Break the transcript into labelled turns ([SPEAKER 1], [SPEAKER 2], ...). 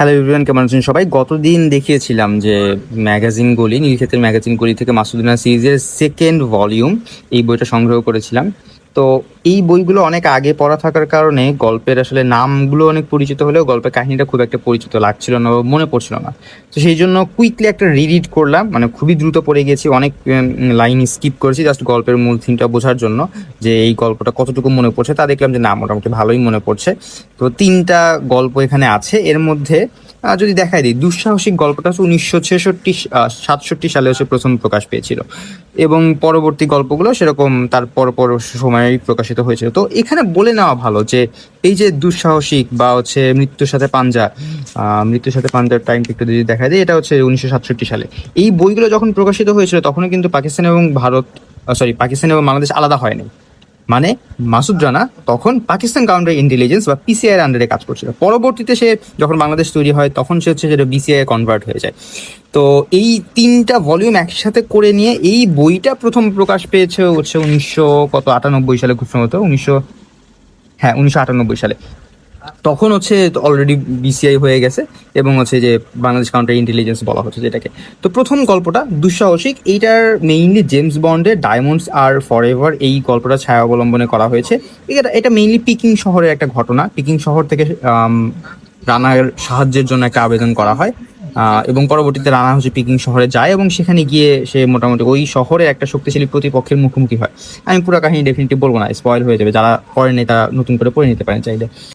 [SPEAKER 1] Hello everyone কেমন আছেন সবাই? গতদিন দেখিয়েছিলাম যে ম্যাগাজিনগুলি নীলক্ষেতের ম্যাগাজিনগুলি থেকে মাসুদিনা সিরিজের সেকেন্ড ভলিউম এই বইটা সংগ্রহ করেছিলাম। তো এই বইগুলো অনেক আগে পড়া থাকার কারণে গল্পের আসলে নামগুলো অনেক পরিচিত হলেও গল্পের কাহিনীটা খুব একটা পরিচিত লাগছিল না বা মনে পড়ছিল না। তো সেই জন্য কুইকলি একটা রিডিড করলাম মানে খুবই দ্রুত পড়ে গেছি, অনেক লাইন স্কিপ করেছি জাস্ট গল্পের মূল থিমটা বোঝার জন্য, যে এই গল্পটা কতটুকু মনে পড়ছে, তা দেখলাম যে না, মোটামুটি ভালোই মনে পড়ছে। তো তিনটা গল্প এখানে আছে, এর মধ্যে যদি দেখাই দিই, দুঃসাহসিক গল্পটা হচ্ছে উনিশশো ছেষট্টি সাতষট্টি সালে হচ্ছে প্রথম প্রকাশ পেয়েছিল। এবং পরবর্তী গল্পগুলো সেরকম তার পর সময়েই প্রকাশিত হয়েছিল। তো এখানে বলে নেওয়া ভালো যে, এই যে দুঃসাহসিক বা হচ্ছে মৃত্যুর সাথে পাঞ্জা মৃত্যুর সাথে পাঞ্জার টাইম একটু যদি দেখা যায় এটা হচ্ছে উনিশশো সাতষট্টি সালে। এই বইগুলো যখন প্রকাশিত হয়েছিল, তখনও কিন্তু পাকিস্তান এবং ভারত সরি পাকিস্তান এবং বাংলাদেশ আলাদা হয়নি। মানে মাসুদ রানা তখন পাকিস্তান কাউন্টার ইন্টেলিজেন্স বা পিসিআই আন্ডারে কাজ করছিল। পরবর্তীতে সে যখন বাংলাদেশ তৈরি হয়, তখন সে হচ্ছে যেটা বিসিআই কনভার্ট হয়ে যায়। তো এই তিনটা ভলিউম একসাথে করে নিয়ে এই বইটা প্রথম প্রকাশ পেয়েছে হচ্ছে উনিশশো কত, আটানব্বই সালে খুব সম্ভবত, উনিশশো হ্যাঁ উনিশশো আটানব্বই সালে। তখন হচ্ছে অলরেডি বিসিআই হয়ে গেছে এবং হচ্ছে যে বাংলাদেশ কাউন্টার ইন্টেলিজেন্স বলা হচ্ছে যেটাকে। তো প্রথম গল্পটা দুঃসাহসিক, এইটার মেইনলি জেমস বন্ডের ডায়মন্ডস আর ফর এভার এই গল্পটা ছায়া অবলম্বনে করা হয়েছে। এটা এটা মেইনলি পিকিং শহরের একটা ঘটনা। পিকিং শহর থেকে রানার সাহায্যের জন্য একটা আবেদন করা হয়। এবং পরবর্তীতে রানা হচ্ছে পিকিং শহরে যায় এবং সেখানে গিয়ে সে মোটামুটি ওই শহরে একটা শক্তিশালী প্রতিপক্ষের মুখোমুখি হয়। আমি পুরো কাহিনী ডেফিনেটলি বলব না স্পয়েল হয়ে যাবে। যারা পড়েনি তারা নতুন করে পড়ে নিতে পারেন চাইলে।